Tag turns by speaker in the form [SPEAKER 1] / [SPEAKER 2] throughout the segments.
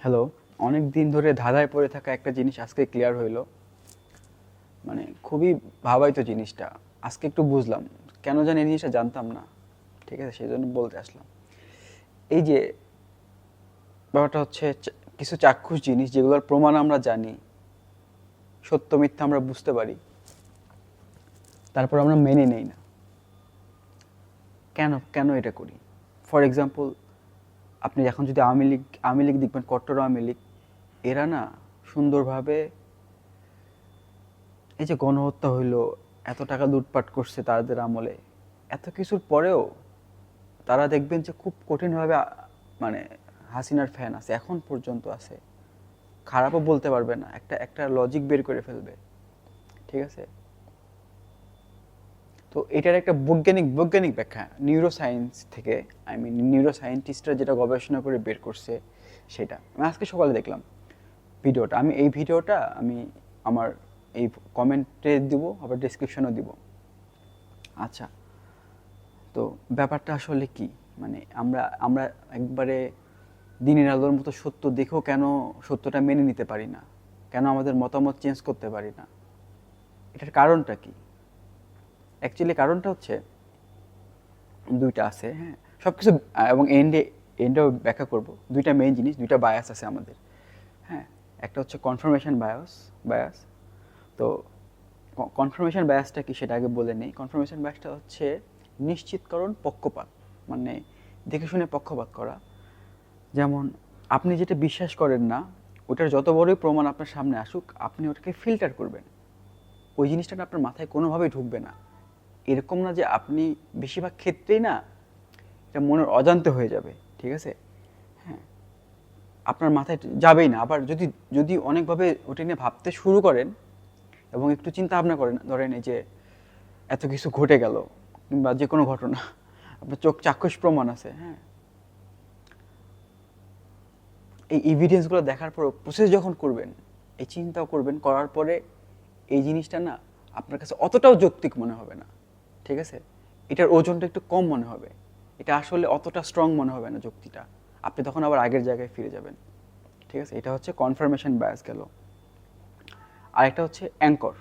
[SPEAKER 1] Hello, অনেক দিন ধরে ধাঁধায় পড়ে থাকা একটা জিনিস আজকে ক্লিয়ার হইল। মানে খুবই ভাবাইতো জিনিসটা। আজকে একটু বুঝলাম। কেন জানি এই জিনিসটা জানতাম না। ঠিক আছে সেই জন্য বলতে আসলাম। এই যে, ব্যাপারটা হচ্ছে কিছু চাক্ষুষ জিনিস যেগুলোর প্রমাণ আমরা জানি, সত্য, মিথ্যা আমরা বুঝতে পারি। তারপর আমরা মেনে নেই না। কেন কেন এটা করি? ফর এক্সাম্পল আপনি এখন যদি আওয়ামী লীগ আওয়ামী লীগ দেখবেন, কট্টর আওয়ামী লীগ, এরা না সুন্দরভাবে এই যে গণহত্যা হইল, এত টাকা লুটপাট করছে তাদের আমলে, এত কিছুর পরেও তারা দেখবেন যে খুব কঠিনভাবে মানে হাসিনার ফ্যান আছে, এখন পর্যন্ত আছে। খারাপও বলতে পারবে না, একটা একটা লজিক বের করে ফেলবে। ঠিক আছে? তো এটার একটা বৈজ্ঞানিক বৈজ্ঞানিক ব্যাখ্যা। নিউরো সায়েন্স থেকে আই মিন নিউরো সায়েন্টিস্টরা যেটা গবেষণা করে বের করছে সেটা। আমি আজকে সকালে দেখলাম ভিডিওটা। আমি এই ভিডিওটা আমি আমার এই কমেন্টে দিব, আবার ডিসক্রিপশনও দিব। আচ্ছা তো ব্যাপারটা আসলে কি? মানে আমরা আমরা একবারে দিনের আলোর মতো সত্য দেখেও কেন সত্যটা মেনে নিতে পারি না? কেন আমাদের মতামত চেঞ্জ করতে পারি না? এটার কারণটা কি? অ্যাকচুয়ালি কারণটা হচ্ছে দুইটা আছে হ্যাঁ। সব কিছু এবং এন্ডে এন্ডেও ব্যাখ্যা করব। দুইটা মেইন জিনিস, দুইটা বায়াস আছে আমাদের হ্যাঁ। একটা হচ্ছে কনফার্মেশন বায়াস বায়াস তো কনফার্মেশন বায়াসটা কি সেটা আগে বলে নেই। কনফার্মেশন বায়াসটা হচ্ছে নিশ্চিতকরণ, পক্ষপাত। মানে দেখে শুনে পক্ষপাত করা। যেমন আপনি যেটা বিশ্বাস করেন না, ওটার যত বড়ই প্রমাণ আপনার সামনে আসুক, আপনি ওটাকে ফিল্টার করবেন। ওই জিনিসটা আপনার মাথায় কোনোভাবেই ঢুকবে না। এরকম না যে আপনি বেশিরভাগ ক্ষেত্রেই না এটা মনের অজান্তে হয়ে যাবে, ঠিক আছে? হ্যাঁ আপনার মাথায় যাবেই না। আবার যদি যদি অনেকভাবে ওটা নিয়ে ভাবতে শুরু করেন এবং একটু চিন্তা ভাবনা করেন, ধরেন এই যে এত কিছু ঘটে গেল কিংবা যে কোনো ঘটনা, আপনার চোখ চাক্ষুষ প্রমাণ আছে হ্যাঁ? এই এভিডেন্সগুলো দেখার পর প্রসেস যখন করবেন, এই চিন্তাও করবেন, করার পরে এই জিনিসটা না আপনার কাছে অতটাও যৌক্তিক মনে হবে না। ঠিক আছে? এটার ওজনটা একটু কম মনে হবে। এটা আসলে অতটা স্ট্রং মনে হবে না যুক্তিটা। আপনি তখন আবার আগের জায়গায় ফিরে যাবেন। ঠিক আছে? এটা হচ্ছে কনফার্মেশন বায়াস গেল। আরেকটা হচ্ছে অ্যাঙ্কর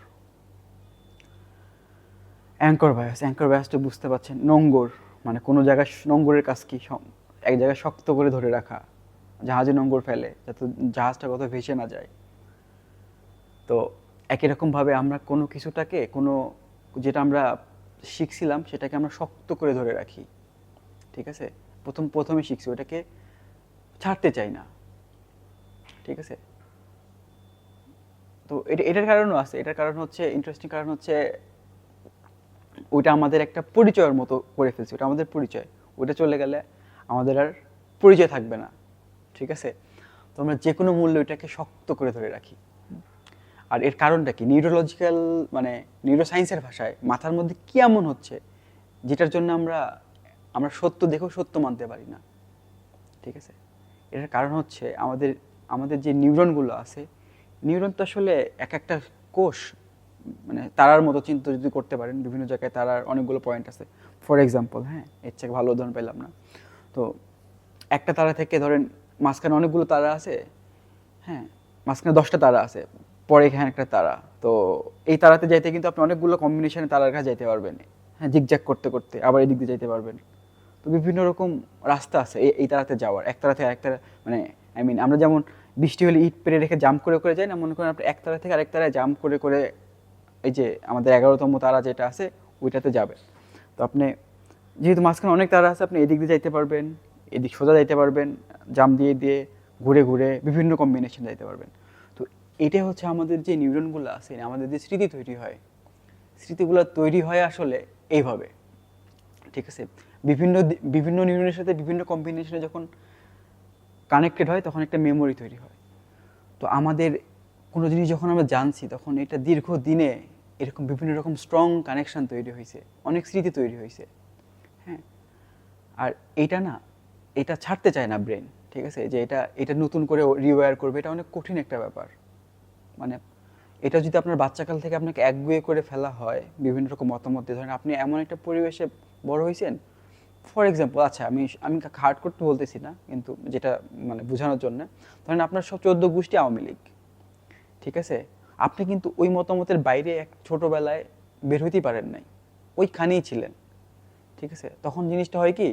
[SPEAKER 1] অ্যাঙ্কর বায়াস অ্যাঙ্কর বায়াসটা বুঝতে পারছেন? নোঙ্গর মানে কোনো জায়গায় নোঙ্গরের কাজ কি? এক জায়গায় শক্ত করে ধরে রাখা। জাহাজে নোঙ্গর ফেলে, যাতে জাহাজটা কত ভেসে না যায়। তো একই রকমভাবে আমরা কোনো কিছুটাকে, কোনো যেটা আমরা শিখছিলাম, সেটাকে আমরা শক্ত করে ধরে রাখি। ঠিক আছে? প্রথম, প্রথমে শিখছি, ওটাকে ছাড়তে চাই না। ঠিক আছে? তো এটা, এটার কারণও আছে। এটার কারণ হচ্ছে ইন্টারেস্টিং কারণ হচ্ছে, ওইটা আমাদের একটা পরিচয়ের মতো করে ফেলছি। ওটা আমাদের পরিচয়। ওটা চলে গেলে আমাদের আর পরিচয় থাকবে না। ঠিক আছে? তো আমরা যে কোনো মূল্যে ওইটাকে শক্ত করে ধরে রাখি। আর এর কারণটা কি? নিউরোলজিক্যাল মানে নিউরোসায়েন্সের ভাষায় মাথার মধ্যে কি এমন হচ্ছে যেটার জন্য আমরা আমরা সত্য দেখেও সত্য মানতে পারি না? ঠিক আছে? এটার কারণ হচ্ছে আমাদের আমাদের যে নিউরনগুলো আছে নিউরন তো আসলে এক একটা কোষ মানে তারার মতো চিন্তা যদি করতে পারেন, বিভিন্ন জায়গায় তারার অনেকগুলো পয়েন্ট আছে। ফর এক্সাম্পল হ্যাঁ এর থেকে ভালো উদাহরণ পেলাম না। তো একটা তারা থেকে ধরেন মাঝখানে অনেকগুলো তারা আছে হ্যাঁ মাঝখানে দশটা তারা আছে। পরে এখানে একটা তারা। তো এই তারাতে যাইতে কিন্তু আপনি অনেকগুলো কম্বিনেশনে তারার কাছে যাইতে পারবেন। হ্যাঁ জিগজ্যাগ করতে করতে আবার এদিক দিয়ে যাইতে পারবেন। তো বিভিন্ন রকম রাস্তা আছে এই এই তারাতে যাওয়ার। এক তারা থেকে তারা মানে আই মিন আমরা যেমন বৃষ্টি হলে ইট পেরে রেখে জাম্প করে করে যাই না, মনে করেন আপনি এক তারা থেকে আরেক তারায় জাম্প করে করে এই যে আমাদের এগারোতম তারা যেটা আছে, ওইটাতে যাবে তো আপনি যেহেতু মাঝখানে অনেক তারা আছে, আপনি এদিক দিয়ে যাইতে পারবেন, এদিক সোজা যাইতে পারবেন জাম দিয়ে দিয়ে ঘুরে ঘুরে বিভিন্ন কম্বিনেশন যাইতে পারবেন। তো এটাই হচ্ছে আমাদের যে নিউরনগুলো আছে, আমাদের যে স্মৃতি তৈরি হয়। স্মৃতিগুলো তৈরি হয় আসলে এইভাবে। ঠিক আছে? বিভিন্ন বিভিন্ন নিউরনের সাথে বিভিন্ন কম্বিনেশনে যখন কানেক্টেড হয়, তখন একটা মেমোরি তৈরি হয়। তো আমাদের কোনো জিনিস যখন আমরা জানছি, তখন এটা দীর্ঘ দিনে এরকম বিভিন্ন রকম স্ট্রং কানেকশন তৈরি হয়েছে। অনেক স্মৃতি তৈরি হয়েছে। হ্যাঁ? আর এটা না, এটা ছাড়তে চায় না ব্রেন ঠিক আছে? যে এটা এটা নতুন করে রিওয়ার করবে, এটা অনেক কঠিন একটা ব্যাপার। মানে এটা যদি আপনার বাচ্চাকাল থেকে আপনাকে একগুয়ে করে ফেলা হয়, বিভিন্ন রকম মতামত দিয়ে, ধরেন আপনি এমন একটা পরিবেশে বড় হয়েছেন ফর এক্সাম্পল আচ্ছা আমি আমি হার্ড করতে বলতেছি না, কিন্তু যেটা মানে বোঝানোর জন্য, ধরেন আপনার সব চোদ্দ গোষ্ঠী আওয়ামী লীগ, ঠিক আছে? আপনি কিন্তু ওই মতামতের বাইরে এক ছোটোবেলায় বের হইতেই পারেন নাই, ওইখানেই ছিলেন, ঠিক আছে? তখন জিনিসটা হয় কি?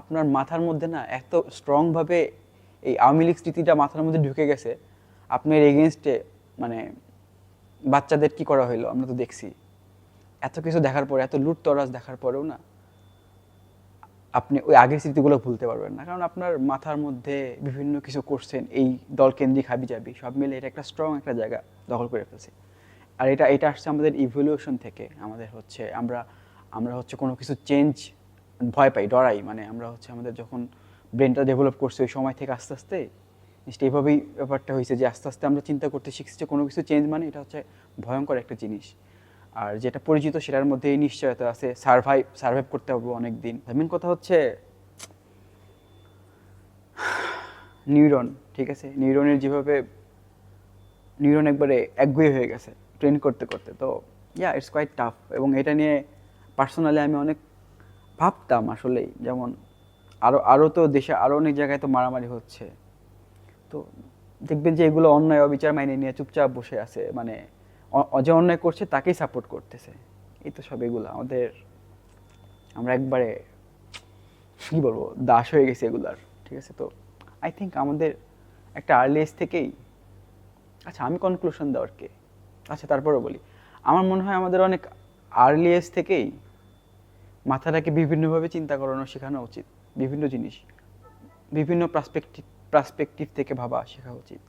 [SPEAKER 1] আপনার মাথার মধ্যে না এত স্ট্রংভাবে এই আওয়ামী লীগ স্মৃতিটা মাথার মধ্যে ঢুকে গেছে আপনার এগেনস্টে মানে বাচ্চাদের কি করা হইল? আমরা তো দেখছি। এত কিছু দেখার পরে, এত লুট তরাজ দেখার পরেও না, আপনি ওই আগের স্মৃতিগুলো ভুলতে পারবেন না। কারণ আপনার মাথার মধ্যে বিভিন্ন কিছু করছেন, এই দল কেন্দ্রিক হাবি যাবি সব মিলে এটা একটা স্ট্রং একটা জায়গা দখল করে ফেলছে। আর এটা এটা আসছে আমাদের ইভলিউশন থেকে। আমাদের হচ্ছে, আমরা আমরা হচ্ছে কোনো কিছু চেঞ্জ ভয় পাই, ডরাই। মানে আমরা হচ্ছে আমাদের যখন ব্রেনটা ডেভেলপ করছে, ওই সময় থেকে আস্তে আস্তে জিনিসটা এইভাবেই ব্যাপারটা হয়েছে যে আস্তে আস্তে আমরা চিন্তা করতে শিখছি যে কোনো কিছু চেঞ্জ মানে এটা হচ্ছে ভয়ঙ্কর একটা জিনিস। আর যেটা পরিচিত সেটার মধ্যে নিশ্চয়তা আছে। সার্ভাইভ সার্ভাইভ করতে হবে অনেক দিন মেন কথা হচ্ছে নিউরন ঠিক আছে? নিউরনের যেভাবে নিউরন একবারে একগুয়ে হয়ে গেছে ট্রেন করতে করতে। তো ইয়া ইটস কোয়াইট টাফ এবং এটা নিয়ে পার্সোনালি আমি অনেক ভাবতাম আসলেই। যেমন আরও আরও তো দেশে আরও অনেক জায়গায় তো মারামারি হচ্ছে। তো দেখবেন যে এগুলো অন্যায়, অবিচার মাইনে নিয়ে চুপচাপ বসে আছে। মানে যে অন্যায় করছে তাকেই সাপোর্ট করতেছে। এই তো সব এগুলো। আমাদের, আমরা একবারে, কী বলব, দাস হয়ে গেছে এগুলার। ঠিক আছে? তো আই থিঙ্ক আমাদের একটা আর্লি এজ থেকেই আচ্ছা আমি কনক্লুশন দেওয়ার কে? আচ্ছা তারপরেও বলি। আমার মনে হয় আমাদের অনেক আর্লি এজ থেকেই মাথাটাকে বিভিন্নভাবে চিন্তা করানো শেখানো উচিত। বিভিন্ন জিনিস, বিভিন্ন পার্সপেক্টিভ পার্সপেক্টিভ থেকে ভাবা শেখা উচিত।